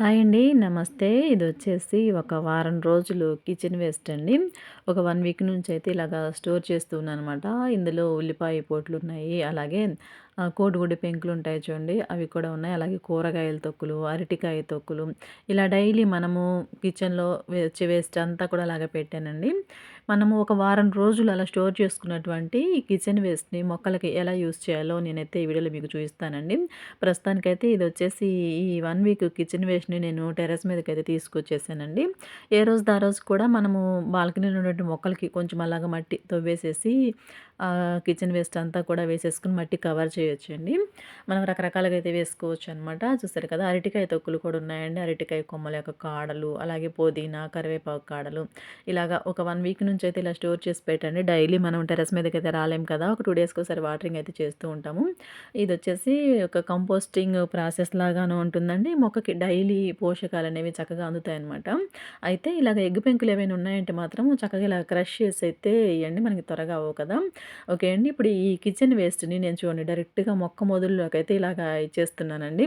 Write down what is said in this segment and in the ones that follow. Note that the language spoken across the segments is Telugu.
హాయ్ అండి. నమస్తే. ఇది వచ్చేసి ఒక వారం రోజులు కిచెన్ వేస్ట్ అండి. ఒక వన్ వీక్ నుంచి అయితే ఇలాగా స్టోర్ చేస్తున్నాను అనమాట ఇందులో ఉల్లిపాయ పోట్లు ఉన్నాయి అలాగే కోడిగుడ్డు పెంకులు ఉంటాయి చూడండి. అవి కూడా ఉన్నాయి. అలాగే కూరగాయల తొక్కులు అరటికాయ తొక్కులు. ఇలా డైలీ మనము కిచెన్లో వచ్చే వేస్ట్ అంతా కూడా అలాగే పెట్టానండి. మనము ఒక వారం రోజులు అలా స్టోర్ చేసుకున్నటువంటి కిచెన్ వేస్ట్ని మొక్కలకి ఎలా యూస్ చేయాలో నేనైతే ఈ వీడియోలో మీకు చూపిస్తానండి. ప్రస్తుతానికైతే ఇది వచ్చేసి ఈ వన్ వీక్ కిచెన్ వేస్ట్ని నేను టెర్రస్ మీదకి అయితే తీసుకొచ్చేసానండి. ఏ రోజు ఆ రోజు కూడా మనము బాల్కనీలో ఉన్నటువంటి మొక్కలకి కొంచెం అలాగా మట్టి తవ్వేసేసి కిచెన్ వేస్ట్ అంతా కూడా వేసేసుకుని మట్టి కవర్ చేయొచ్చండి మనం రకరకాలుగా అయితే వేసుకోవచ్చు అనమాట చూస్తారు కదా అరటికాయ తొక్కులు కూడా ఉన్నాయండి. అరటికాయ కొమ్మల యొక్క కాడలు అలాగే పుదీనా కరివేపాకు కాడలు. ఇలాగా ఒక వన్ వీక్ నుంచి అయితే ఇలా స్టోర్ చేసి పెట్టండి. డైలీ మనం టెరస్ మీదకి అయితే రాలేం కదా ఒక టూ డేస్కి ఒకసారి వాటరింగ్ అయితే చేస్తూ ఉంటాము. ఇది వచ్చేసి ఒక కంపోస్టింగ్ ప్రాసెస్ లాగాను ఉంటుందండి. మొక్కకి డైలీ పోషకాలు అనేవి చక్కగా అందుతాయన్నమాట. అయితే ఇలాగ ఎగ్ పెంకులు ఏమైనా ఉన్నాయంటే మాత్రం చక్కగా ఇలా క్రష్ చేసి అయితే ఇవ్వండి మనకి త్వరగా అవ్వవు కదా. ఓకే అండి. ఇప్పుడు ఈ కిచెన్ వేస్ట్ని నేను చూడండి. డైరెక్ట్ డైరెక్ట్గా మొక్క మొదల్లోకి అయితే ఇలాగా ఇచ్చేస్తున్నానండి.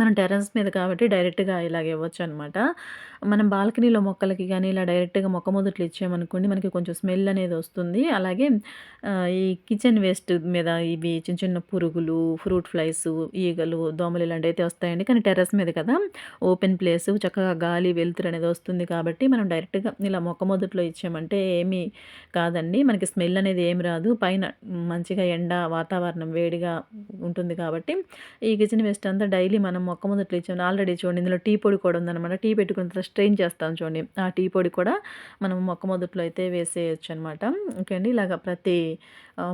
మనం టెర్రస్ మీద కాబట్టి డైరెక్ట్గా ఇలాగ ఇవ్వచ్చు అనమాట మనం బాల్కనీలో మొక్కలకి కానీ ఇలా డైరెక్ట్గా మొక్క మొదట్లు ఇచ్చామనుకోండి మనకి కొంచెం స్మెల్ అనేది వస్తుంది. అలాగే ఈ కిచెన్ వేస్ట్ మీద ఇవి చిన్న చిన్న పురుగులు ఫ్రూట్ ఫ్లైస్ ఈగలు దోమలు ఇలాంటివి అయితే వస్తాయండి. కానీ టెర్రస్ మీద కదా ఓపెన్ ప్లేస్ చక్కగా గాలి వెలుతురు అనేది వస్తుంది కాబట్టి మనం డైరెక్ట్గా ఇలా మొక్క మొదట్లో ఇచ్చామంటే ఏమీ కాదండి. మనకి స్మెల్ అనేది ఏమి రాదు. పైన మంచిగా ఎండ వాతావరణం వేడిగా ఉంటుంది కాబట్టి ఈ కిచెన్ వేస్ట్ అంతా డైలీ మనం మొక్క మొదట్లో ఇచ్చాము ఆల్రెడీ చూడండి. ఇందులో టీ పొడి కూడా ఉందన్నమాట. టీ పెట్టుకున్న తర్వాత స్ట్రెయిన్ చేస్తాం చూడండి. ఆ టీ పొడి కూడా మనం మొక్క మొదట్లో అయితే వేసేయచ్చు అనమాట ఓకే అండి. ఇలాగ ప్రతి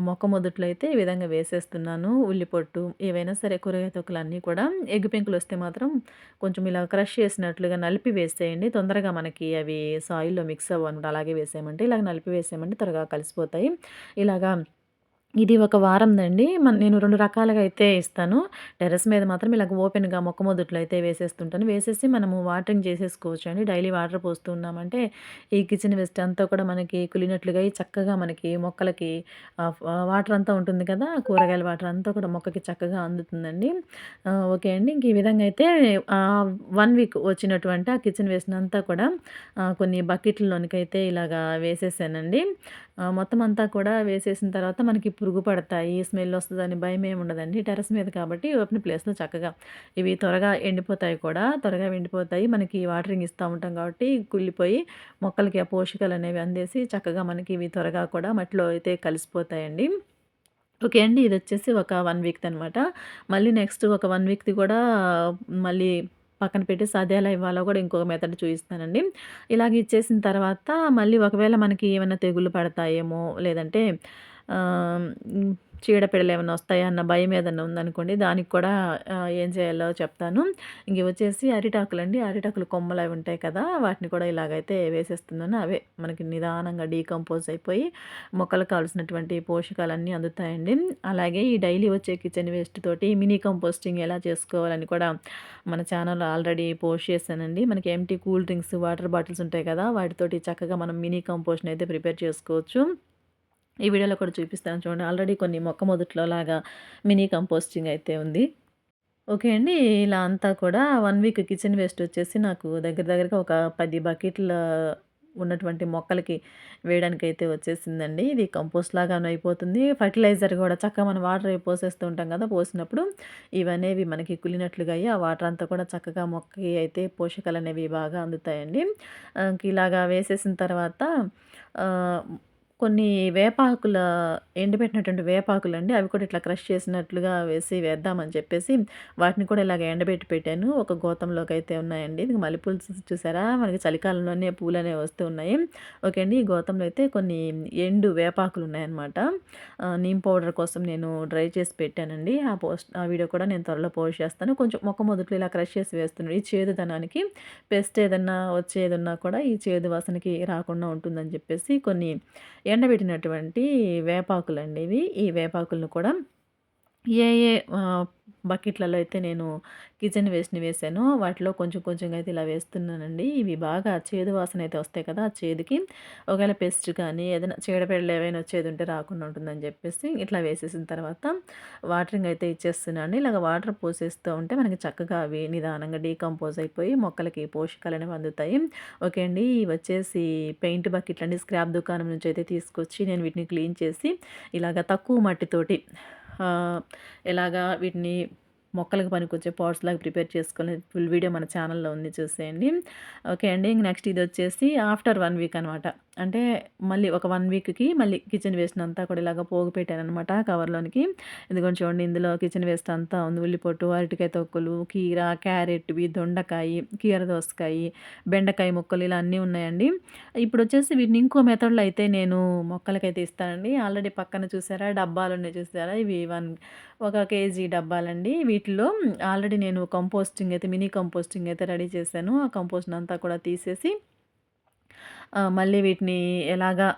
మొక్క మొదట్లో అయితే ఈ విధంగా వేసేస్తున్నాను. ఉల్లిపొట్టు ఏవైనా సరే కూరగాయ తొక్కలు అన్నీ కూడా ఎగ్ పెంకులు వస్తే మాత్రం కొంచెం ఇలా క్రష్ చేసినట్లుగా నలిపి వేసేయండి. తొందరగా మనకి అవి సాయిల్లో మిక్స్ అవ్వనమాట అలాగే వేసేయమంటే ఇలాగ నలిపి వేసేయమంటే త్వరగా కలిసిపోతాయి. ఇలాగా ఇది ఒక వారందండి. మన నేను రెండు రకాలుగా అయితే ఇస్తాను. టెర్రస్ మీద మాత్రం ఇలాగ ఓపెన్గా మొక్క మొదట్లో అయితే వేసేస్తుంటాను. వేసేసి మనము వాటరింగ్ చేసేసుకోవచ్చు అండి డైలీ వాటర్ పోస్తున్నామంటే ఈ కిచెన్ వేస్ట్ అంతా కూడా మనకి కులినట్లుగా చక్కగా మనకి మొక్కలకి వాటర్ అంతా ఉంటుంది కదా కూరగాయల వాటర్ అంతా కూడా మొక్కకి చక్కగా అందుతుందండి. ఓకే అండి. ఇంక ఈ విధంగా అయితే వన్ వీక్ వచ్చినటువంటి ఆ కిచెన్ వేస్ట్ అంతా కూడా కొన్ని బకెట్లలోనికి అయితే ఇలాగా వేసేసానండి. మొత్తం అంతా కూడా వేసేసిన తర్వాత మనకి పురుగు పడతాయి స్మెల్ వస్తుందని భయం ఏమి ఉండదండి. టెరస్ మీద కాబట్టి ఓపెన్ ప్లేస్లో చక్కగా ఇవి త్వరగా ఎండిపోతాయి కూడా. త్వరగా ఎండిపోతాయి. మనకి వాటరింగ్ ఇస్తూ ఉంటాం కాబట్టి కుళ్ళిపోయి మొక్కలకి ఆ పోషకాలు అనేవి అందేసి చక్కగా మనకి ఇవి త్వరగా కూడా మట్టిలో అయితే కలిసిపోతాయండి. ఓకే అండి ఇది వచ్చేసి ఒక వన్ వీక్ది అనమాట మళ్ళీ నెక్స్ట్ ఒక వన్ వీక్ది కూడా మళ్ళీ పక్కన పెట్టేసి అది ఎలా ఇవ్వాలో కూడా ఇంకొక మెథడ్ చూపిస్తానండి ఇలాగ ఇచ్చేసిన తర్వాత మళ్ళీ ఒకవేళ మనకి ఏమైనా తెగులు పడతాయేమో లేదంటే చీడపీడలు ఏమైనా వస్తాయా అన్న భయం ఏదైనా ఉందనుకోండి దానికి కూడా ఏం చేయాలో చెప్తాను. ఇంక వచ్చేసి అరిటాకులు అండి అరిటాకులు కొమ్మలు అవి ఉంటాయి కదా వాటిని కూడా ఇలాగైతే వేసేస్తున్నాను. అవే మనకి నిదానంగా డీకంపోజ్ అయిపోయి మొక్కలకు కావాల్సినటువంటి పోషకాలన్నీ అందుతాయండి. అలాగే ఈ డైలీ వచ్చే కిచెన్ వేస్ట్ తోటి మినీ కంపోస్టింగ్ ఎలా చేసుకోవాలని కూడా మన ఛానల్ ఆల్రెడీ పోస్ట్ చేశానండి. మనకి empty cool drinks water bottles ఉంటాయి కదా వాటితోటి చక్కగా మనం మినీ కంపోస్ట్ని అయితే ప్రిపేర్ చేసుకోవచ్చు. ఈ వీడియోలో కూడా చూపిస్తాను చూడండి. ఆల్రెడీ కొన్ని మొక్క మొదట్లో లాగా మినీ కంపోస్టింగ్ అయితే ఉంది. ఓకే అండి ఇలా అంతా కూడా వన్ వీక్ కిచెన్ వేస్ట్ వచ్చేసి నాకు దగ్గర దగ్గరగా ఒక పది బకెట్ల ఉన్నటువంటి మొక్కలకి వేయడానికి అయితే వచ్చేసిందండి. ఇది కంపోస్ట్ లాగానే అయిపోతుంది. ఫర్టిలైజర్ కూడా చక్కగా మనం వాటర్ పోసేస్తూ ఉంటాం కదా పోసినప్పుడు ఇవనేవి మనకి కులినట్లుగా అయ్యి ఆ వాటర్ అంతా కూడా చక్కగా మొక్కకి అయితే పోషకాలు అనేవి బాగా అందుతాయండి. ఇలాగా వేసేసిన తర్వాత కొన్ని వేపాకుల ఎండబెట్టినటువంటి వేపాకులు అండి అవి కూడా ఇట్లా క్రష్ చేసినట్లుగా వేసి వేద్దామని చెప్పేసి వాటిని కూడా ఇలాగ ఎండబెట్టి పెట్టాను. ఒక గోతంలోకి అయితే ఉన్నాయండి ఇది మల్లెపూలు చూసారా? మనకి చలికాలంలోనే పూలు అనేవి వస్తూ ఉన్నాయి. ఓకే అండి. ఈ గోతంలో అయితే కొన్ని ఎండు వేపాకులు ఉన్నాయన్నమాట. నీమ్ పౌడర్ కోసం నేను డ్రై చేసి పెట్టానండి. ఆ పోస్ట్ ఆ వీడియో కూడా నేను త్వరలో పోస్ట్ చేస్తాను. కొంచెం మొక్క మొదట్లో ఇలా క్రష్ చేసి వేస్తున్నాడు ఈ చేదుదనానికి పెస్ట్ ఏదన్నా వచ్చేదన్నా కూడా ఈ చేదు వాసనకి రాకుండా ఉంటుందని చెప్పేసి కొన్ని ఎండబెట్టినటువంటి వేపాకులు అండి ఇవి. ఈ వేపాకులను కూడా ఏ ఏ బకెట్లలో అయితే నేను కిచెన్ వేస్ట్‌ని వేసానో వాటిలో కొంచెం కొంచెంగా అయితే ఇలా వేస్తున్నానండి. ఇవి బాగా చేదు వాసన అయితే వస్తాయి కదా! ఆ చేదుకి ఒకవేళ పెస్ట్ కానీ ఏదైనా చీడపీడలు ఏవైనా వచ్చేది ఉంటే రాకుండా ఉంటుందని చెప్పేసి ఇట్లా వేసేసిన తర్వాత వాటరింగ్ అయితే ఇచ్చేస్తున్నాను ఇలాగ వాటర్ పోసేస్తూ ఉంటే మనకి చక్కగా అవి నిదానంగా డీకంపోజ్ అయిపోయి మొక్కలకి పోషకాలు అనేవి అందుతాయి. ఓకే అండి. ఇవి వచ్చేసి పెయింట్ బకెట్లండి స్క్రాప్ దుకాణం నుంచి అయితే తీసుకొచ్చి నేను వీటిని క్లీన్ చేసి ఇలాగ తక్కువ మట్టితోటి ఎలాగా వీటిని మొక్కలకు పనికొచ్చే పాట్స్ లాగా ప్రిపేర్ చేసుకోవాలి ఫుల్ వీడియో మన ఛానల్‌లో ఉంది చూసేయండి. ఓకే అండి. నెక్స్ట్ ఇది వచ్చేసి ఆఫ్టర్ వన్ వీక్ అనమాట. అంటే మళ్ళీ ఒక వన్ వీక్‌కి మళ్ళీ కిచెన్ వేస్ట్ అంతా కూడా ఇలాగ పోగు పెట్టాననమాట కవర్‌లోనికి. ఎందుకంటే చూడండి ఇందులో కిచెన్ వేస్ట్ అంతా ఉంది. ఉల్లిపొట్టు, అరటికాయ తొక్కులు, కీర, క్యారెట్‌వి, దొండకాయి, కీర దోసకాయి, బెండకాయ ముక్కలు ఇలా అన్నీ ఉన్నాయండి. ఇప్పుడు వచ్చేసి వీటిని ఇంకో మెథడ్‌లో అయితే నేను మొక్కలకైతే ఇస్తానండి. ఆల్రెడీ పక్కన చూసారా డబ్బాలున్నాయి చూసారా? ఇవి వన్ ఒక కేజీ డబ్బాలండి. వీటిలో ఆల్రెడీ నేను కంపోస్టింగ్ అయితే మినీ కంపోస్టింగ్ అయితే రెడీ చేశాను. ఆ కంపోస్ట్‌నంతా కూడా తీసేసి మళ్ళీ వీటిని ఎలాగా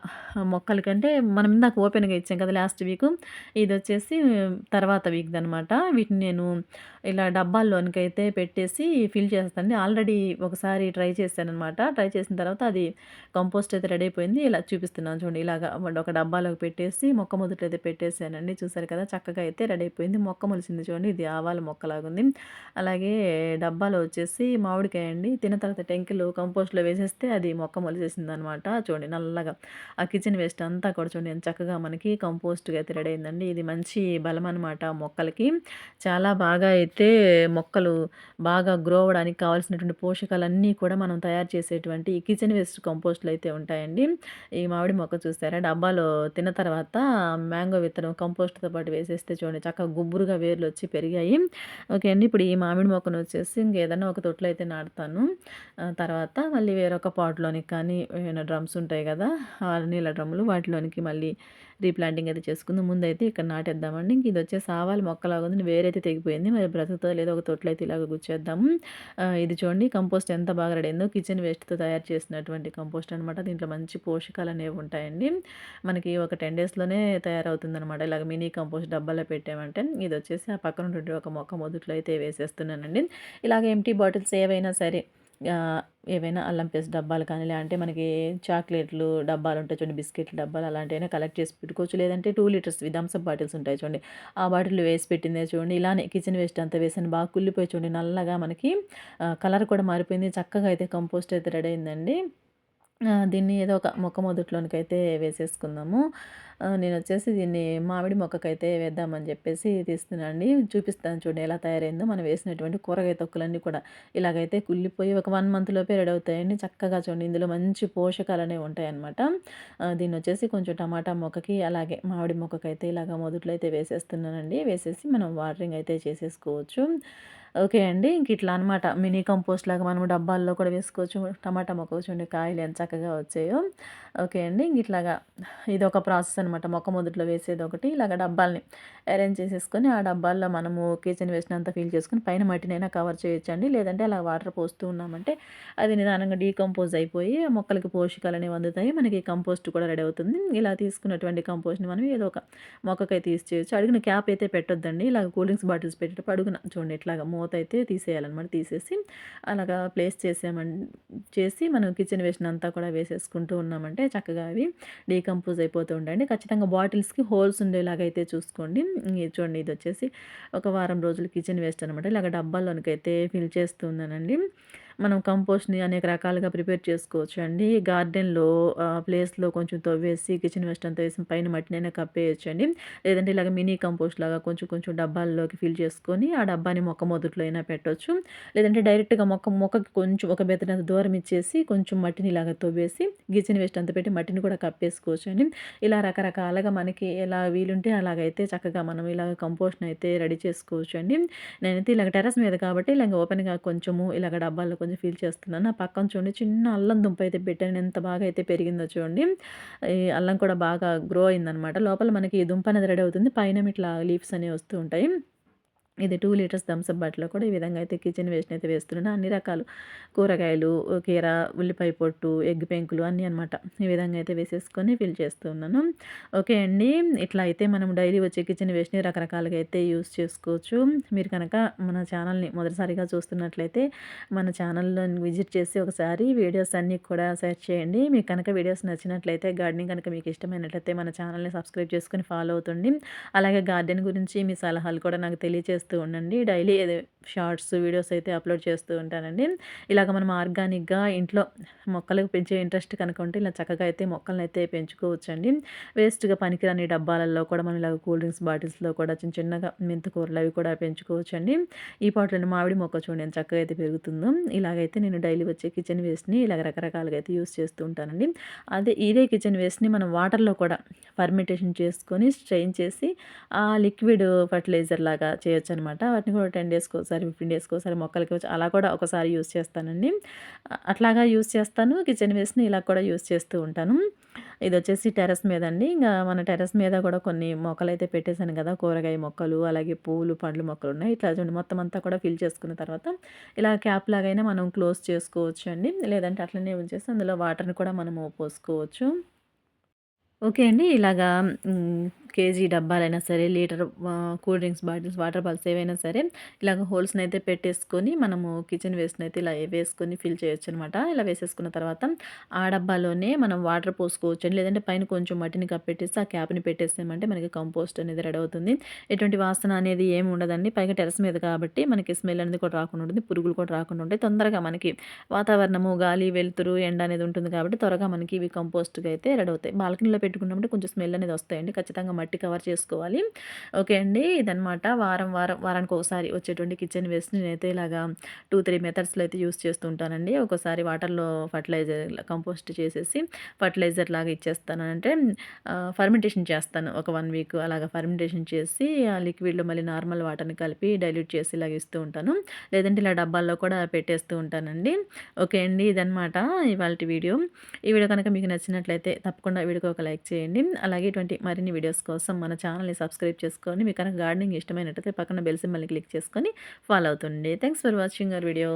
మొక్కలకంటే మనం ఇందాక ఓపెన్‌గా ఇచ్చాం కదా! లాస్ట్ వీక్ ఇది వచ్చేసి తర్వాత వీక్‌దనమాట. వీటిని నేను ఇలా డబ్బాల్లోనికైతే పెట్టేసి ఫిల్ చేస్తానండి. ఆల్రెడీ ఒకసారి ట్రై చేశాననమాట. ట్రై చేసిన తర్వాత అది కంపోస్ట్ అయితే రెడీ అయిపోయింది. ఇలా చూపిస్తున్నాను చూడండి. ఇలాగా ఒక డబ్బాలోకి పెట్టేసి మొక్క మొదట్లో అయితే పెట్టేసానండి. చూసారు కదా! చక్కగా అయితే రెడీ అయిపోయింది. మొక్క మొలిసింది చూడండి. ఇది ఆవాల మొక్కలాగుంది. అలాగే డబ్బాలో వచ్చేసి మామిడికాయ అండి. తిన్న తర్వాత టెంకులు కంపోస్ట్‌లో వేసేస్తే అది మొక్క మొలిసేసిందనమాట. చూడండి నల్లగా. ఆ కిచెన్ వేస్ట్ అంతా కూడా చూడండి ఎంత చక్కగా మనకి కంపోస్ట్‌గా అయితే రెడీ అయిందండి. ఇది మంచి బలం అనమాట మొక్కలకి. చాలా బాగా అయితే మొక్కలు బాగా గ్రో అవ్వడానికి కావాల్సినటువంటి పోషకాలన్నీ కూడా మనం తయారు చేసేటువంటి ఈ కిచెన్ వేస్ట్ కంపోస్ట్‌లో అయితే ఉంటాయండి. ఈ మామిడి మొక్క చూసారా? డబ్బాలో తిన్న తర్వాత మ్యాంగో విత్తనం కంపోస్ట్‌తో పాటు వేసేస్తే చూడండి చక్కగా గుబ్బురుగా వేర్లు వచ్చి పెరిగాయి. ఓకే అండి. ఇప్పుడు ఈ మామిడి మొక్కను వచ్చేసి ఇంకేదన్నా ఒక తొట్లో అయితే నాటుతాను. తర్వాత మళ్ళీ వేరొక పాట్‌లోనికి కానీ ఏమైనా డ్రమ్స్ ఉంటాయి కదా! ఆ నీళ్ళ డ్రమ్ములు వాటిలోనికి మళ్ళీ రీప్లాంటింగ్ అయితే చేసుకుందాం. ముందైతే ఇక్కడ నాటేద్దామండి. ఇంక ఇదొచ్చేసి ఆవాల మొక్కలాగా ఉంది. వేరైతే తెగిపోయింది. మరి బ్రతుకుతో లేదో ఒక తొట్లయితే అయితే ఇలాగ గుచ్చేద్దాము. ఇది చూడండి కంపోస్ట్ ఎంత బాగా రెడీ అయిందో కిచెన్ వేస్ట్‌తో తయారు చేసినటువంటి కంపోస్ట్ అనమాట. దీంట్లో మంచి పోషకాలు అనేవి ఉంటాయండి. మనకి ఒక 10 డేస్‌లోనే తయారవుతుందనమాట. ఇలాగ మినీ కంపోస్ట్ డబ్బాలో పెట్టామంటే ఇది వచ్చేసి ఆ పక్కన ఉన్నటువంటి ఒక మొక్క మొదట్లో అయితే వేసేస్తున్నానండి. ఇలాగ ఎంటీ బాటిల్స్ ఏవైనా సరే ఏవైనా అల్లం పేస్ట్ డబ్బాలు కానీ లేదంటే మనకి చాక్లెట్‌లు డబ్బాలు ఉంటాయి చూడండి బిస్కెట్‌ల డబ్బాలు అలాంటివైనా కలెక్ట్ చేసి పెట్టుకోవచ్చు. లేదంటే టూ లీటర్స్ విధాంసం బాటిల్స్ ఉంటాయి చూడండి. ఆ బాటిల్ వేసి పెట్టిందే చూడండి. ఇలానే కిచెన్ వేస్ట్ అంతా వేసాను. బాగా కుళ్ళిపోయి చూడండి నల్లగా మనకి కలర్ కూడా మారిపోయింది. చక్కగా అయితే కంపోస్ట్ అయితే రెడీ అయిందండి. దీన్ని ఏదో ఒక మొక్క మొదట్లోనికైతే వేసేసుకుందాము. నేను వచ్చేసి దీన్ని మామిడి మొక్కకైతే వేద్దామని చెప్పేసి తీస్తున్నా అండి. చూపిస్తాను చూడండి ఎలా తయారైందో. మనం వేసినటువంటి కూరగాయ తొక్కులన్నీ కూడా ఇలాగైతే కుళ్ళిపోయి ఒక వన్ మంత్ లోపే రెడీ అవుతాయండి. చక్కగా చూడండి ఇందులో మంచి పోషకాలు అనేవి ఉంటాయన్నమాట. దీన్ని వచ్చేసి కొంచెం టమాటా మొక్కకి అలాగే మామిడి మొక్కకైతే ఇలాగ మొదట్లో అయితే వేసేస్తున్నానండి. వేసేసి మనం వాటరింగ్ అయితే చేసేసుకోవచ్చు. ఓకే అండి. ఇంక ఇట్లా అనమాట. మినీ కంపోస్ట్ లాగా మనం డబ్బాల్లో కూడా వేసుకోవచ్చు. టమాటా మొక్క చూడండి కాయలు ఎంత చక్కగా వచ్చాయో. ఓకే అండి. ఇంక ఇట్లాగా ఇదొక ప్రాసెస్ అనమాట. మొక్క మొదట్లో వేసేది ఒకటి ఇలాగ డబ్బాల్ని అరేంజ్ చేసేసుకొని ఆ డబ్బాల్లో మనము కిచెన్ వేసినంత ఫీల్ ఫిల్ చేసుకొని పైన మట్టినైనా కవర్ చేయొచ్చండి. లేదంటే అలా వాటర్ పోస్తూ ఉన్నామంటే అది నిదానంగా డీకంపోజ్ అయిపోయి మొక్కలకి పోషకాలనేవి అందుతాయి. మనకి కంపోస్ట్ కూడా రెడీ అవుతుంది. ఇలా తీసుకున్నటువంటి కంపోస్ట్‌ని మనం ఏదో ఒక మొక్కకైతే తీసి చేయొచ్చు. అడుగున క్యాప్ అయితే పెట్టొద్దండి. ఇలాగ కూల్ డ్రింక్స్ బాటిల్స్ పెట్టేటప్పుడు అడుగున చూడండి ఇట్లాగా మూత అయితే తీసేయాలన్నమాట తీసేసి అలాగా ప్లేస్ చేసామం చేసి మనం కిచెన్ వేసిన అంతా కూడా వేసేసుకుంటూ ఉన్నామంటే చక్కగా అవి డీకంపోజ్ అయిపోతూ ఉండండి ఖచ్చితంగా బాటిల్స్‌కి హోల్స్ ఉండేలాగా అయితే చూసుకోండి. ఇది వచ్చేసి ఒక వారం రోజులు కిచెన్ వేస్ట్ అనమాట. ఇలాగ డబ్బాల్లోనికైతే ఫిల్ చేస్తూ మనం కంపోస్ట్‌ని అనేక రకాలుగా ప్రిపేర్ చేసుకోవచ్చు అండి. గార్డెన్‌లో ప్లేస్‌లో కొంచెం తవ్వేసి కిచెన్ వేస్ట్ అంతా వేసి పైన మట్టినైనా కప్పేయచ్చు అండి లేదంటే ఇలాగ మినీ కంపోస్ట్ లాగా కొంచెం కొంచెం డబ్బాల్లోకి ఫిల్ చేసుకొని ఆ డబ్బాని మొక్క మొదట్లో అయినా పెట్టొచ్చు. లేదంటే డైరెక్ట్‌గా మొక్క మొక్కకి కొంచెం ఒక బెత్తనంత దూరం ఇచ్చేసి కొంచెం మట్టిని ఇలాగ తవ్వేసి కిచెన్ వేస్ట్ అంతా పెట్టి మట్టిని కూడా కప్పేసుకోవచ్చు అండి ఇలా రకరకాలుగా మనకి ఎలా వీలుంటే అలాగైతే చక్కగా మనం ఇలాగ కంపోస్ట్‌ని అయితే రెడీ చేసుకోవచ్చు అండి నేనైతే ఇలాగ టెర్రస్ మీద కాబట్టి ఇలాగ ఓపెన్‌గా కొంచెము ఇలాగ డబ్బాల్లో కొంచెం ఫీల్ చేస్తున్నాను. ఆ పక్కన చూడండి చిన్న అల్లం దుంప అయితే పెట్టాను. ఎంత బాగా అయితే పెరిగిందో చూడండి. ఈ అల్లం కూడా బాగా గ్రో అయిందనమాట. లోపల మనకి ఈ దుంప అనేది రెడీ అవుతుంది. పైన ఇట్లా లీవ్స్ అనేవి వస్తూ ఉంటాయి. ఇది టూ లీటర్స్ థమ్స్అప్ బాటిల్‌లో కూడా ఈ విధంగా అయితే కిచెన్ వేస్ట్ అయితే వేస్తున్నాను. అన్ని రకాలు కూరగాయలు, కీర, ఉల్లిపాయ పొట్టు, ఎగ్ పెంకులు అన్నీ అనమాట. ఈ విధంగా అయితే వేసేసుకొని ఫిల్ చేస్తూ ఉన్నాను. ఓకే అండి. ఇట్లా అయితే మనం డైలీ వచ్చే కిచెన్ వేస్ట్‌ని రకరకాలుగా అయితే యూస్ చేసుకోవచ్చు. మీరు కనుక మన ఛానల్‌ని మొదటిసారిగా చూస్తున్నట్లయితే మన ఛానల్లో విజిట్ చేసి ఒకసారి వీడియోస్ అన్నీ కూడా సెర్చ్ చేయండి. మీకు కనుక వీడియోస్ నచ్చినట్లయితే గార్డెనింగ్ కనుక మీకు ఇష్టమైనట్లయితే మన ఛానల్‌ని సబ్స్క్రైబ్ చేసుకొని ఫాలో అవుతుంది అలాగే గార్డెన్ గురించి మీ సలహాలు కూడా నాకు చేస్తూ ఉండండి. డైలీ ఏదో షార్ట్స్, వీడియోస్ అయితే అప్లోడ్ చేస్తూ ఉంటానండి. ఇలాగ మనం ఆర్గానిక్‌గా ఇంట్లో మొక్కలు పెంచే ఇంట్రెస్ట్ కనుక ఉంటే ఇలా చక్కగా అయితే మొక్కలనైతే పెంచుకోవచ్చండి. వేస్ట్‌గా పనికిరాని డబ్బాలలో కూడా మనం ఇలాగ కూల్ డ్రింక్స్ బాటిల్స్‌లో కూడా చిన్న చిన్నగా మెంతుకూరలు అవి కూడా పెంచుకోవచ్చండి. ఈ పాటలను మామిడి మొక్క చూడండి ఎంత చక్కగా అయితే పెరుగుతుందో. ఇలాగైతే నేను డైలీ వచ్చే కిచెన్ వేస్ట్‌ని ఇలాగ రకరకాలుగా అయితే యూస్ చేస్తూ ఉంటానండి. అదే ఇదే కిచెన్ వేస్ట్‌ని మనం వాటర్‌లో కూడా ఫర్మెంటేషన్ చేసుకొని స్ట్రెయిన్ చేసి ఆ లిక్విడ్ ఫర్టిలైజర్ లాగా అనమాట వాటిని కూడా 10 డేస్‌కి ఒకసారి, 15 డేస్‌కి ఒకసారి మొక్కలకి వచ్చి అలా కూడా ఒకసారి యూజ్ చేస్తానండి. అట్లాగా యూస్ చేస్తాను. కిచెన్ వేస్ట్‌ని ఇలా కూడా యూజ్ చేస్తూ ఉంటాను. ఇది ఇదొచ్చేసి టెర్రస్ మీదండి. ఇంకా మన టెర్రస్ మీద కూడా కొన్ని మొక్కలైతే పెట్టేశాను కదా! కూరగాయ మొక్కలు, అలాగే పూలు, పండ్లు మొక్కలు ఉన్నాయి ఇట్లా చూడండి మొత్తం అంతా కూడా ఫిల్ చేసుకున్న తర్వాత ఇలా క్యాప్ లాగైనా మనం క్లోజ్ చేసుకోవచ్చు అండి. లేదంటే అట్లనే ఉంచేసి అందులో వాటర్‌ని కూడా మనము పోసుకోవచ్చు. ఓకే అండి. ఇలాగా కేజీ డబ్బాలైనా సరే, litre cool drinks bottles, water bottles ఏవైనా సరే, ఇలాగ హోల్స్‌నైతే పెట్టేసుకొని మనము కిచెన్ వేస్ట్‌నైతే ఇలా వేసుకొని ఫిల్ చేయొచ్చు అనమాట ఇలా వేసేసుకున్న తర్వాత ఆ డబ్బాలోనే మనం వాటర్ పోసుకోవచ్చండి. లేదంటే పైన కొంచెం మట్టిని కప్పెట్టేసి ఆ క్యాప్‌ని పెట్టేసామంటే మనకి కంపోస్ట్ అనేది రెడీ అవుతుంది. ఎటువంటి వాసన అనేది ఏమి ఉండదండి. పైగా టెర్రస్ మీద కాబట్టి మనకి స్మెల్ అనేది కూడా రాకుండా ఉంటుంది. పురుగులు కూడా రాకుండా ఉంటాయి. తొందరగా మనకి వాతావరణము, గాలి, వెలుతురు, ఎండ అనేది ఉంటుంది కాబట్టి త్వరగా మనకి ఇవి కంపోస్ట్‌గా అయితే రెడీ అవుతాయి. బాల్కనీలో పెట్టుకున్నప్పుడు కొంచెం స్మెల్ అనేది వస్తాయండి. ఖచ్చితంగా బట్టి కవర్ చేసుకోవాలి. ఓకే అండి. ఇదనమాట వారం వారం వారానికి ఒకసారి వచ్చేటువంటి కిచెన్ వేస్ట్ నేనైతే ఇలాగా 2, 3 మెథడ్స్‌లో అయితే యూజ్ చేస్తూ ఉంటానండి. వాటర్‌లో ఫర్టిలైజర్ కంపోస్ట్ చేసేసి ఫర్టిలైజర్ లాగా ఇచ్చేస్తాను. అంటే ఫర్మెంటేషన్ చేస్తాను. ఒక వన్ వీక్ అలాగా ఫర్మెంటేషన్ చేసి ఆ లిక్విడ్‌లో మళ్ళీ నార్మల్ వాటర్‌ని కలిపి డైల్యూట్ చేసి ఇలాగ ఇస్తూ ఉంటాను. లేదంటే ఇలా డబ్బాల్లో కూడా పెట్టేస్తూ ఉంటానండి. ఓకే అండి. ఇదనమాట ఇవాళ వీడియో. ఈ వీడియో కనుక మీకు నచ్చినట్లయితే తప్పకుండా వీడియోకి ఒక లైక్ చేయండి. అలాగే ఇటువంటి మరిన్ని వీడియోస్ కోసం కోసం మన ఛానల్‌ని సబ్స్క్రైబ్ చేసుకొని మీకు కనుక గార్డెనింగ్ ఇష్టమైనట్టయితే పక్కన బెల్ సింబల్‌ని క్లిక్ చేసుకొని ఫాలో అవుతుండే thanks for watching our video.